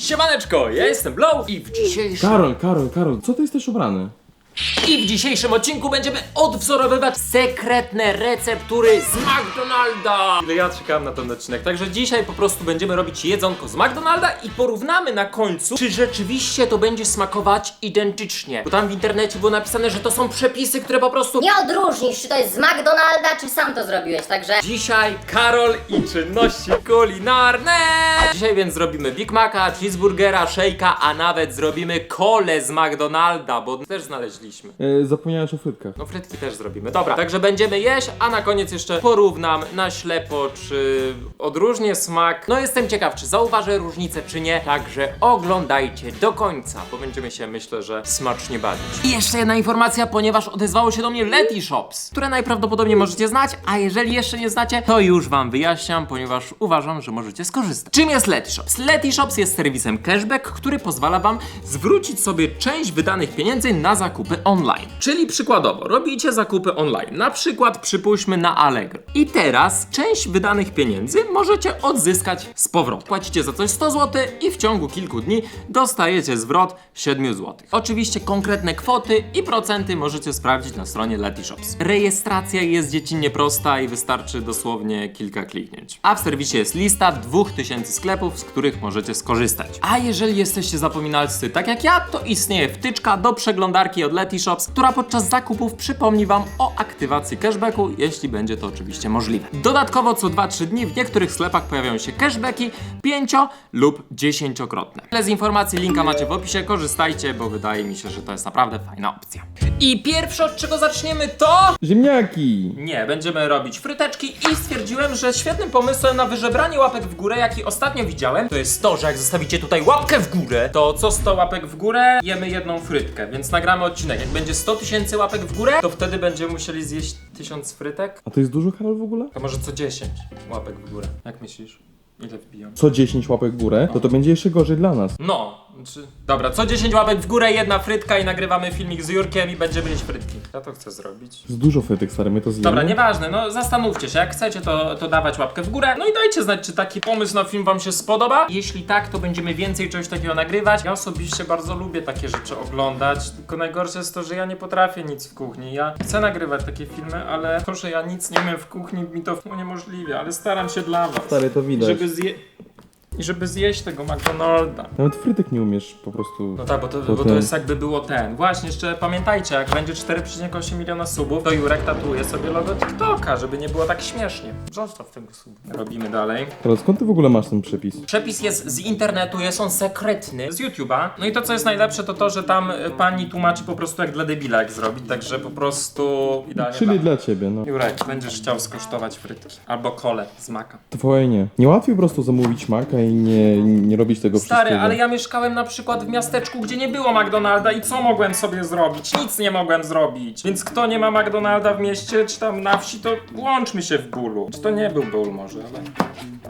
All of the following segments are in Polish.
Siemaneczko, ja jestem Blow i w dzisiejszym Karol, Karol, Karol, co ty jesteś ubrany? I w dzisiejszym odcinku będziemy odwzorowywać sekretne receptury z McDonalda. Ile ja czekałem na ten odcinek, także dzisiaj po prostu będziemy robić jedzonko z McDonalda i porównamy na końcu, czy rzeczywiście to będzie smakować identycznie. Bo tam w internecie było napisane, że to są przepisy, które po prostu Nie odróżnisz, czy to jest z McDonalda, czy sam to zrobiłeś, także... Dzisiaj Karol i czynności kulinarne! Dzisiaj więc zrobimy Big Maca, cheeseburgera, shake'a, a nawet zrobimy kole z McDonalda, bo też znaleźliśmy. E, zapomniałeś o frytkach. No frytki też zrobimy. Dobra, także będziemy jeść, a na koniec jeszcze porównam na ślepo, czy odróżnię smak. No jestem ciekaw, czy zauważę różnicę, czy nie. Także oglądajcie do końca, bo będziemy się, myślę, że smacznie bawić. I jeszcze jedna informacja, ponieważ odezwało się do mnie Leti Shops, które najprawdopodobniej możecie znać, a jeżeli jeszcze nie znacie, to już wam wyjaśniam, ponieważ uważam, że możecie skorzystać. Czym jest Leti Shops? Leti Shops jest serwisem cashback, który pozwala wam zwrócić sobie część wydanych pieniędzy na zakupy online. Czyli przykładowo, robicie zakupy online, na przykład przypuśćmy na Allegro. I teraz część wydanych pieniędzy możecie odzyskać z powrotem. Płacicie za coś 100 zł i w ciągu kilku dni dostajecie zwrot 7 zł. Oczywiście konkretne kwoty i procenty możecie sprawdzić na stronie Leti Shops. Rejestracja jest dziecinnie prosta i wystarczy dosłownie kilka kliknięć. A w serwisie jest lista 2000 sklepów, z których możecie skorzystać. A jeżeli jesteście zapominalscy tak jak ja, to istnieje wtyczka do przeglądarki od Która podczas zakupów przypomni Wam o aktywacji cashbacku, jeśli będzie to oczywiście możliwe. Dodatkowo co 2-3 dni w niektórych sklepach pojawiają się cashbacki 5 lub 10-krotne. Tyle z informacji, linka macie w opisie, korzystajcie, bo wydaje mi się, że to jest naprawdę fajna opcja. I pierwsze od czego zaczniemy to... Ziemniaki! Nie, będziemy robić fryteczki i stwierdziłem, że świetnym pomysłem na wyżebranie łapek w górę, jaki ostatnio widziałem, to jest to, że jak zostawicie tutaj łapkę w górę, to co 100 łapek w górę, jemy jedną frytkę, więc nagramy odcinek. Jak będzie 100 tysięcy łapek w górę, to wtedy będziemy musieli zjeść 1000 frytek, A to jest dużo, Karol, w ogóle? a może co 10 łapek w górę. Jak myślisz? Ile wbiją? Co 10 łapek w górę, to to będzie jeszcze gorzej dla nas. No, czy... Dobra, co 10 łapek w górę, jedna frytka i nagrywamy filmik z Jurkiem i będziemy jeść frytki. Ja to chcę zrobić. Z dużo frytek, stary, my to zjemy. Dobra, nieważne, no zastanówcie się, jak chcecie to, to dawać łapkę w górę. No i dajcie znać, czy taki pomysł na film wam się spodoba. Jeśli tak, to będziemy więcej czegoś takiego nagrywać. Ja osobiście bardzo lubię takie rzeczy oglądać, tylko najgorsze jest to, że ja nie potrafię nic w kuchni. Ja chcę nagrywać takie filmy, ale to, że ja nic nie umiem w kuchni mi to uniemożliwia, ale staram się dla was. Stary, to widać. Żeby zje... I żeby zjeść tego McDonalda. Nawet frytek nie umiesz po prostu... No tak, bo to, bo to jest jakby było ten. Właśnie, jeszcze pamiętajcie, jak będzie 4,8 miliona subów, to Jurek tatuuje sobie logo TikToka, żeby nie było tak śmiesznie. Zostaw tego subu. Robimy dalej. Karol, skąd ty w ogóle masz ten przepis? Przepis jest z internetu, jest on sekretny, z YouTube'a. No i to, co jest najlepsze, to to, że tam y, pani tłumaczy po prostu jak dla debila jak zrobić, także po prostu idealnie Czyli dla... dla ciebie, no. Jurek, będziesz chciał skosztować frytki. Albo kole z maka. Twoje nie. Nie łatwiej po prostu zamówić maka i nie, nie robić tego Stary, wszystkiego. ale ja mieszkałem na przykład w miasteczku, gdzie nie było McDonalda i co mogłem sobie zrobić? Nic nie mogłem zrobić. Więc kto nie ma McDonalda w mieście, czy tam na wsi, to łączmy się w bólu. Czy to nie był ból może, ale,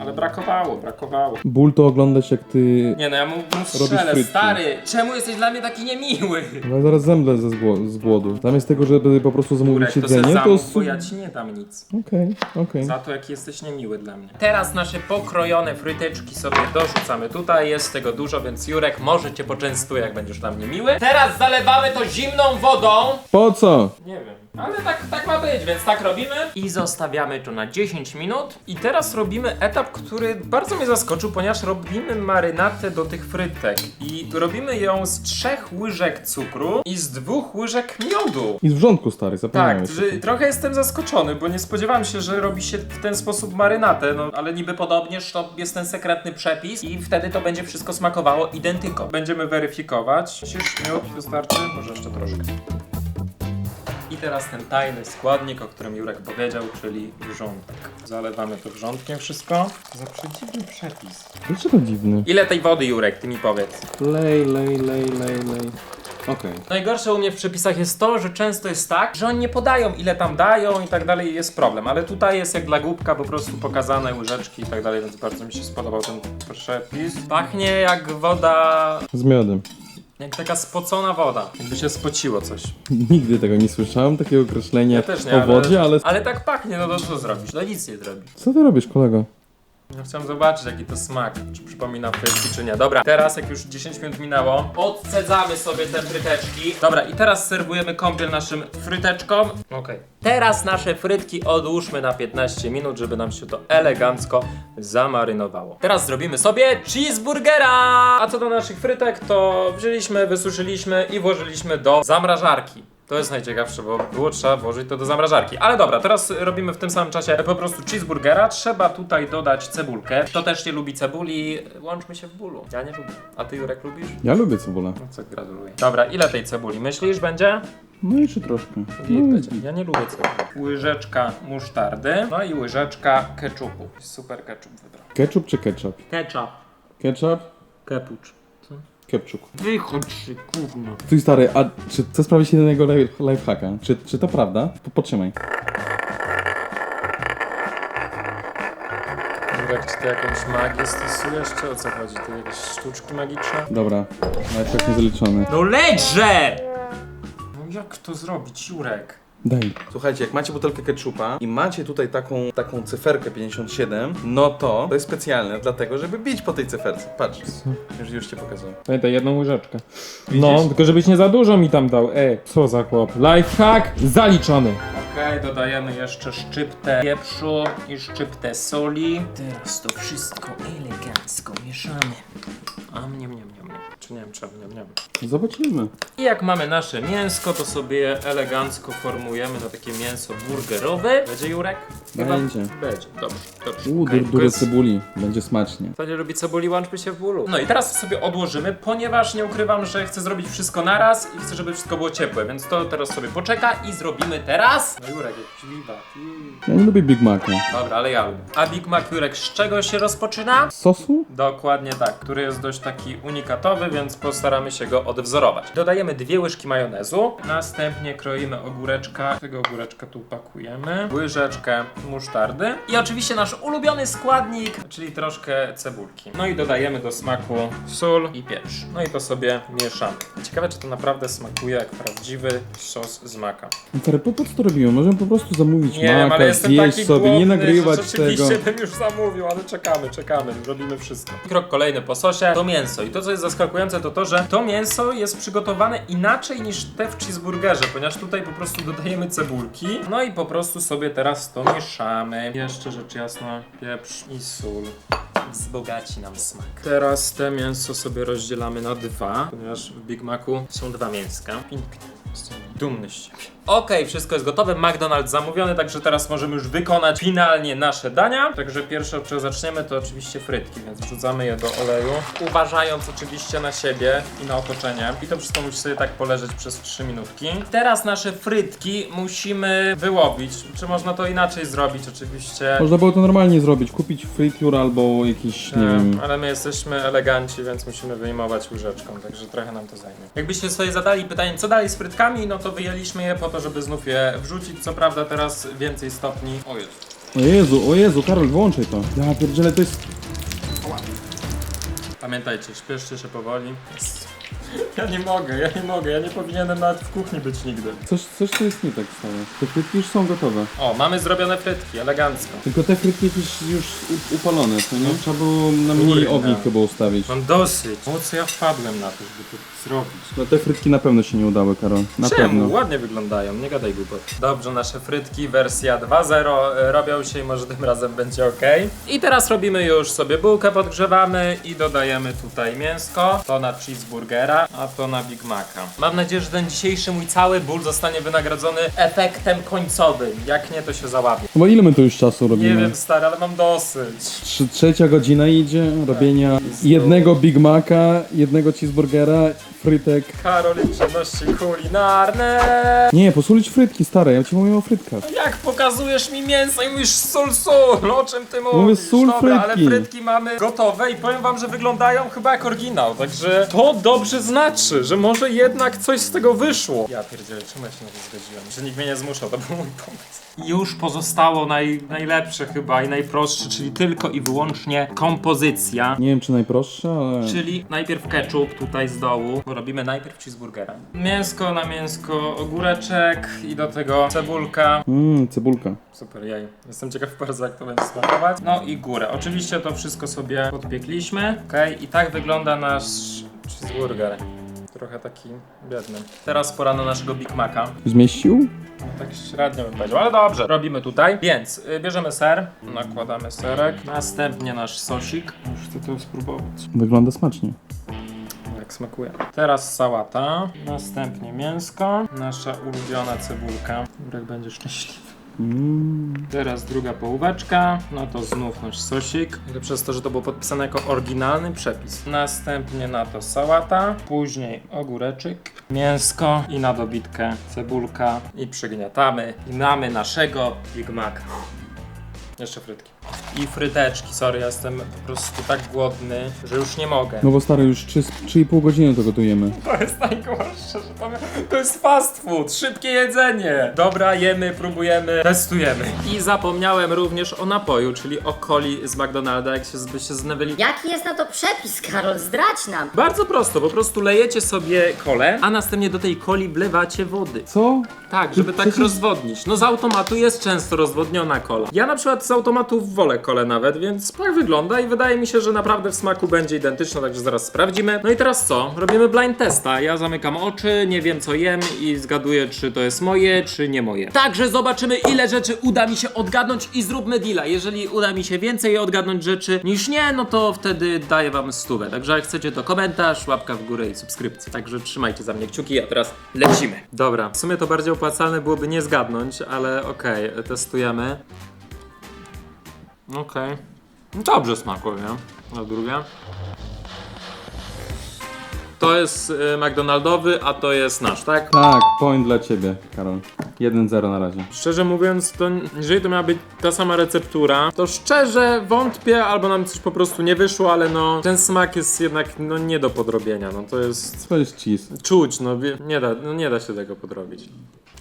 ale brakowało, brakowało. Ból to oglądać jak ty... Nie no, ja mu, mu strzelę, frytki. stary, czemu jesteś dla mnie taki niemiły? No ja zaraz zemdlę ze zgło- z głodu. Zamiast tego, żeby po prostu zamówić Jurek, to se jedzenie, to... zamów, su- bo ja ci nie dam nic. Okej, okej. Za to, jaki jesteś niemiły dla mnie. Teraz nasze pokrojone fryteczki sobie dorzucamy tutaj. Jest tego dużo, więc Jurek może cię poczęstuje, jak będziesz dla mnie miły. Teraz zalewamy to zimną wodą. Po co? Nie wiem. Ale tak, tak ma być, więc tak robimy. I zostawiamy to na 10 minut. I teraz robimy etap, który bardzo mnie zaskoczył, ponieważ robimy marynatę do tych frytek. I robimy ją z trzech łyżek cukru i z dwóch łyżek miodu. I z wrzątku, stary, Tak, zapomniałeś. że trochę jestem zaskoczony, bo nie spodziewałem się, że robi się w ten sposób marynatę, no ale niby podobnież to jest ten sekretny przepis i wtedy to będzie wszystko smakowało identyko. Będziemy weryfikować. Myślisz, miód wystarczy? Może jeszcze troszkę. I teraz ten tajny składnik, o którym Jurek powiedział, czyli wrzątek. Zalewamy to wrzątkiem wszystko. Za przedziwny przepis. Dlaczego dziwny? Ile tej wody, Jurek, ty mi powiedz? Lej, lej, lej, lej, lej. Okej. Najgorsze u mnie w przepisach jest to, że często jest tak, że oni nie podają ile tam dają i tak dalej i jest problem, ale tutaj jest jak dla głupka po prostu pokazane łyżeczki i tak dalej, więc bardzo mi się spodobał ten przepis. Pachnie jak woda, Z miodem. jak taka spocona woda, jakby się spociło coś. Nigdy tego nie słyszałem, takiego określenia Ja też nie, o wodzie, ale... ale tak pachnie, no to co zrobisz? No nic nie zrobisz. Co ty robisz, kolego? Ja chciałem zobaczyć jaki to smak, czy przypomina frytki czy nie. Dobra, teraz jak już 10 minut minęło, odcedzamy sobie te fryteczki. Dobra, i teraz serwujemy kąpiel naszym fryteczkom. Okej. Teraz nasze frytki odłóżmy na 15 minut, żeby nam się to elegancko zamarynowało. Teraz zrobimy sobie cheeseburgera! A co do naszych frytek, to wzięliśmy, wysuszyliśmy i włożyliśmy do zamrażarki. To jest najciekawsze, bo było trzeba włożyć to do zamrażarki. Ale dobra, teraz robimy w tym samym czasie po prostu cheeseburgera. Trzeba tutaj dodać cebulkę. Kto też nie lubi cebuli, łączmy się w bólu. Ja nie lubię. A ty Jurek lubisz? Ja lubię cebulę. No co, gratuluję. Dobra, ile tej cebuli myślisz będzie? No jeszcze troszkę. No, będzie. Ja nie lubię cebuli. Łyżeczka musztardy, no i łyżeczka keczupu. Super keczup wybrał. ketchup czy ketchup? Ketchup. Ketchup? Kepucz. Kepczuk. Wychodź się, gówno. Twój stary, a czy chcę sprawdzić jednego life- lifehacka? Czy, czy to prawda? Po- Potrzymaj. Jurek, czy ty jakąś magię stosujesz, czy o co chodzi? Ty jakieś sztuczki magiczne? Dobra, lifehack niezaliczony. No lećże! No jak to zrobić, Jurek? Daj. Słuchajcie, jak macie butelkę ketchupa i macie tutaj taką, taką cyferkę 57, no to to jest specjalne, dlatego żeby bić po tej cyferce. Patrz, już, już cię pokazuję. Pamiętaj, jedną łyżeczkę. No, tylko żebyś nie za dużo mi tam dał. Ej, co za chłop. Lifehack zaliczony. Okej, dodajemy jeszcze szczyptę pieprzu i szczyptę soli. Teraz to wszystko elegancko mieszamy. A mnie, mnie, mnie, mnie. Czy nie wiem, czemu, nie wiem. Zobaczymy. I jak mamy nasze mięsko, to sobie elegancko formujemy na takie mięso burgerowe. Będzie Jurek? Będzie. Będzie, dobrze, dobrze. Uuu, okay, dużo cebuli. Będzie smacznie. Kto nie lubi cebuli, łączmy się w bólu. No i teraz to sobie odłożymy, ponieważ nie ukrywam, że chcę zrobić wszystko naraz i chcę, żeby wszystko było ciepłe, więc to teraz sobie poczeka i zrobimy teraz. No Jurek, jakiś wiwat. Ja nie lubię Big Maca. Dobra, ale ja lubię. A Big Mac Jurek z czego się rozpoczyna? Z sosu? Dokładnie tak, który jest dość taki unikatowy, więc postaramy się go odwzorować. Dodajemy dwie łyżki majonezu, następnie kroimy ogóreczka, tego ogóreczka tu pakujemy, łyżeczkę musztardy i oczywiście nasz ulubiony składnik, czyli troszkę cebulki. No i dodajemy do smaku sól i pieprz. No i to sobie mieszamy. Ciekawe, czy to naprawdę smakuje jak prawdziwy sos z maka. Stary, po po co to robimy? Możemy po prostu zamówić Nie wiem, maka, ale jestem zjeść taki sobie, głodny, nie nagrywać że rzeczywiście tego. bym już zamówił, ale czekamy, czekamy, robimy wszystko. Krok kolejny po sosie to mięso. I to, co jest zaskakujące, to to, że to mięso jest przygotowane inaczej niż te w cheeseburgerze, ponieważ tutaj po prostu dodajemy cebulki, no i po prostu sobie teraz to mieszamy. Jeszcze rzecz jasna, pieprz i sól. Wzbogaci nam smak. Teraz te mięso sobie rozdzielamy na dwa, ponieważ w Big Macu są dwa mięska. Pięknie. Dumny z siebie. Okej, wszystko jest gotowe. McDonald's zamówiony, także teraz możemy już wykonać finalnie nasze dania. Także pierwsze od czego zaczniemy to oczywiście frytki, więc wrzucamy je do oleju. Uważając oczywiście na siebie i na otoczenie. I to wszystko musi sobie tak poleżeć przez 3 minutki. Teraz nasze frytki musimy wyłowić. Czy można to inaczej zrobić oczywiście? Można było to normalnie zrobić, kupić friture albo jakiś, nie E, wiem... Ale my jesteśmy eleganci, więc musimy wyjmować łyżeczką, także trochę nam to zajmie. Jakbyście sobie zadali pytanie, co dalej z frytkami, no to wyjęliśmy je po to, żeby znów je wrzucić. Co prawda teraz więcej stopni. O Jezu. O Jezu, o Jezu, Karol, wyłączaj to. Ja pierdzielę, to jest... Pamiętajcie, śpieszcie się powoli. Ja nie mogę, ja nie mogę, ja nie powinienem nawet w kuchni być nigdy. Coś, coś tu jest nie tak stałe. Te frytki już są gotowe. O, mamy zrobione frytki, elegancko. Tylko te frytki jakieś już u- upalone, to nie? Trzeba było na mniej Kurde. ognik chyba ustawić. Mam dosyć. Po co ja wpadłem na to, żeby to zrobić? No te frytki na pewno się nie udały, Karol. Na Czemu? pewno. Ładnie wyglądają, nie gadaj głupot. Dobrze, nasze frytki wersja 2.0 e, robią się i może tym razem będzie ok. I teraz robimy już sobie bułkę, podgrzewamy i dodajemy tutaj mięsko. To na cheeseburgera, a to na Big Maca. Mam nadzieję, że ten dzisiejszy mój cały ból zostanie wynagrodzony efektem końcowym. Jak nie, to się załapie. Bo ile my tu już czasu Nie robimy? wiem, stary, ale mam dosyć. Trzecia godzina idzie robienia jednego Big Maca, jednego cheeseburgera, frytek. Karol i czynności kulinarne. Nie, posolić frytki, stare, ja ci mówię o frytkach. Jak pokazujesz mi mięso i mówisz sól, sól, o czym ty mówisz? Sól, Dobra, ale frytki. frytki mamy gotowe i powiem wam, że wyglądają wyglądają chyba jak oryginał, także to dobrze znaczy, że może jednak coś z tego wyszło. Ja pierdzielę, czemu ja się na to zgodziłem? Że nikt mnie nie zmuszał, to był mój pomysł. Już pozostało naj, najlepsze chyba i najprostsze, czyli tylko i wyłącznie kompozycja. Nie wiem czy najprostsze, ale... Czyli najpierw ketchup tutaj z dołu, bo robimy najpierw cheeseburgera. Mięsko na mięsko, ogóreczek i do tego cebulka. Mmm, cebulka. Super, jej. Jestem ciekaw bardzo jak to będzie smakować. No i górę. Oczywiście to wszystko sobie podpiekliśmy. Okej, i tak wygląda nasz cheeseburger. Trochę taki biedny. Teraz pora na naszego Big Maca. Zmieścił? Tak średnio bym powiedział, ale dobrze. Robimy tutaj. Więc y, bierzemy ser, nakładamy serek, następnie nasz sosik. Już chcę to spróbować. Wygląda smacznie. Jak smakuje. Teraz sałata, następnie mięsko, nasza ulubiona cebulka. Jurek będzie szczęśliwy. Teraz druga połóweczka, no to znów nasz sosik. Ale przez to, że to było podpisane jako oryginalny przepis. Następnie na to sałata, później ogóreczek, mięsko i na dobitkę cebulka i przygniatamy i mamy naszego Big Maca. Jeszcze frytki. I fryteczki, sorry, ja jestem po prostu tak głodny, że już nie mogę. No bo stary, już 3,5 godziny to gotujemy. To jest najgorsze, że to, to jest fast food, szybkie jedzenie. Dobra, jemy, próbujemy, testujemy. I zapomniałem również o napoju, czyli o coli z McDonalda, jak się byście znawili. Jaki jest na to przepis, Karol? Zdradź nam. Bardzo prosto, po prostu lejecie sobie kolę, a następnie do tej coli wlewacie wody. Co? Tak, żeby tak Przecież- rozwodnić. No z automatu jest często rozwodniona kola. Ja na przykład z automatu wolę kolę nawet, więc tak wygląda i wydaje mi się, że naprawdę w smaku będzie identyczna, także zaraz sprawdzimy. No i teraz co? Robimy blind testa. Ja zamykam oczy, nie wiem co jem i zgaduję czy to jest moje, czy nie moje. Także zobaczymy ile rzeczy uda mi się odgadnąć i zróbmy deala. Jeżeli uda mi się więcej odgadnąć rzeczy niż nie, no to wtedy daję wam stówę. Także jak chcecie to komentarz, łapka w górę i subskrypcja. Także trzymajcie za mnie kciuki, a teraz lecimy. Dobra, w sumie to bardziej opłacalne byłoby nie zgadnąć, ale okej, testujemy. Okej. Dobrze smakuje, na drugie. To jest y, McDonaldowy, a to jest nasz, tak? Tak, point dla ciebie, Karol. 1-0 na razie. Szczerze mówiąc, to jeżeli to miała być ta sama receptura, to szczerze wątpię, albo nam coś po prostu nie wyszło, ale no ten smak jest jednak no nie do podrobienia, no to jest To jest cheese. czuć, no wie- nie da, no nie da się tego podrobić.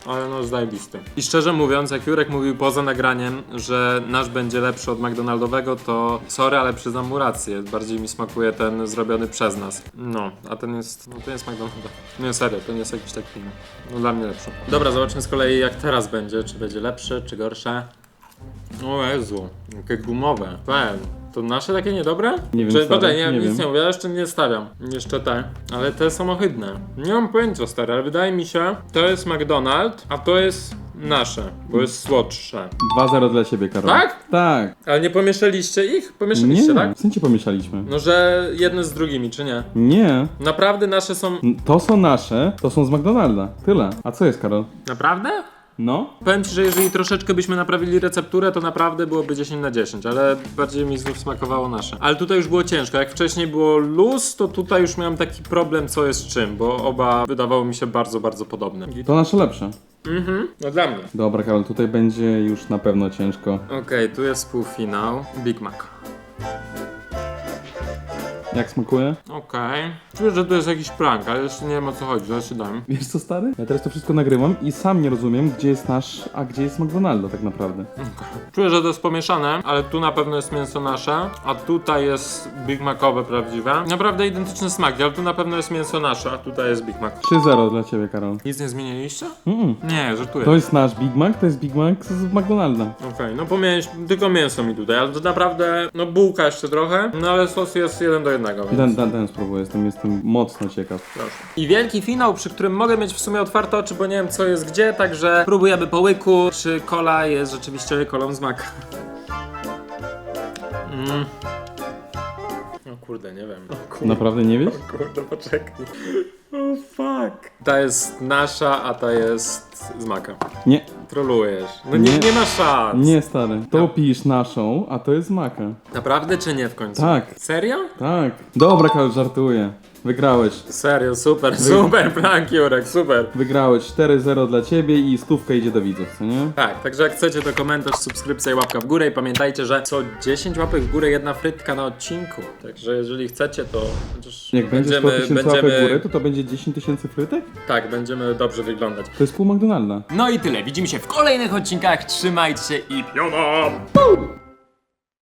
Ale no zajebisty. I szczerze mówiąc, jak Jurek mówił poza nagraniem, że nasz będzie lepszy od McDonaldowego, to sorry, ale przyznam mu rację. Bardziej mi smakuje ten zrobiony przez nas. No, a ten jest, no to jest McDonaldowy. Nie, serio, ten jest jakiś taki, no dla mnie lepszy. Dobra, zobaczmy z kolei jak teraz będzie, czy będzie lepsze, czy gorsze. O Jezu, jakie gumowe. Fajne. To nasze takie niedobre? Nie wiem, Czy, stary, poczekaj, nie, nie nic wiem. nie mówię, ja jeszcze nie stawiam. Jeszcze te. Ale te są ohydne. Nie mam pojęcia stary, ale wydaje mi się, to jest McDonald's, a to jest nasze, bo jest słodsze. 2-0 dla ciebie, Karol. Tak? Tak. Ale nie pomieszaliście ich? Pomieszaliście, Nie, tak? w sensie pomieszaliśmy. No, że jedne z drugimi, czy nie? Nie. Naprawdę nasze są... To są nasze, to są z McDonalda. Tyle. A co jest, Karol? Naprawdę? No? Powiem ci, że jeżeli troszeczkę byśmy naprawili recepturę, to naprawdę byłoby 10 na 10, ale bardziej mi znów smakowało nasze. Ale tutaj już było ciężko. Jak wcześniej było luz, to tutaj już miałem taki problem, co jest czym, bo oba wydawało mi się bardzo, bardzo podobne. To nasze lepsze. Mhm, no dla mnie. Dobra, Karol, tutaj będzie już na pewno ciężko. Okej, tu jest półfinał. Big Mac. Jak smakuje? Okej. Czuję, że to jest jakiś prank, ale jeszcze nie wiem o co chodzi, zaraz się dam. Wiesz co, stary? Ja teraz to wszystko nagrywam i sam nie rozumiem, gdzie jest nasz, a gdzie jest McDonalda tak naprawdę. Czuję, że to jest pomieszane, ale tu na pewno jest mięso nasze, a tutaj jest Big Macowe prawdziwe. Naprawdę identyczny smak, ale tu na pewno jest mięso nasze, a tutaj jest Big Mac. 3-0 dla ciebie, Karol. Nic nie zmieniliście? Mm. Nie, żartuję. To jest nasz Big Mac, to jest Big Mac z McDonalda. Okej, no pomienić tylko mięso mi tutaj, ale to naprawdę, no bułka jeszcze trochę, no ale sos jest jeden do jednego, więc Ten, ten, ten spróbuję, jestem, jestem mocno ciekaw. proszę. I wielki finał, przy którym mogę mieć w sumie otwarte oczy, bo nie wiem co jest gdzie, także próbujemy po łyku, czy kola jest rzeczywiście kolą z maka. Mm. O kurde, nie wiem. O kurde, Naprawdę nie wiesz? kurde poczekaj. O fuck. Ta jest nasza, a ta jest z maka. Nie, Trolujesz. No nie, nie, Nie. ma szans. nie stary. To pijesz naszą, a to jest Maka. Naprawdę czy nie w końcu? Tak. Serio? Tak. Dobra, Karol, żartuję. Wygrałeś. Serio, super, super prank, Jurek, super. Wygrałeś 4-0 dla ciebie i stówka idzie do widzów, co nie? Tak, także jak chcecie to komentarz, subskrypcja i łapka w górę i pamiętajcie, że co 10 łapek w górę jedna frytka na odcinku. Także jeżeli chcecie to chociaż Jak będzie 100 tysięcy łapek w górę, to to będzie 10 tysięcy frytek? Tak, będziemy dobrze wyglądać. To jest pół McDonalda. No i tyle, widzimy się w kolejnych odcinkach, trzymajcie się i piona!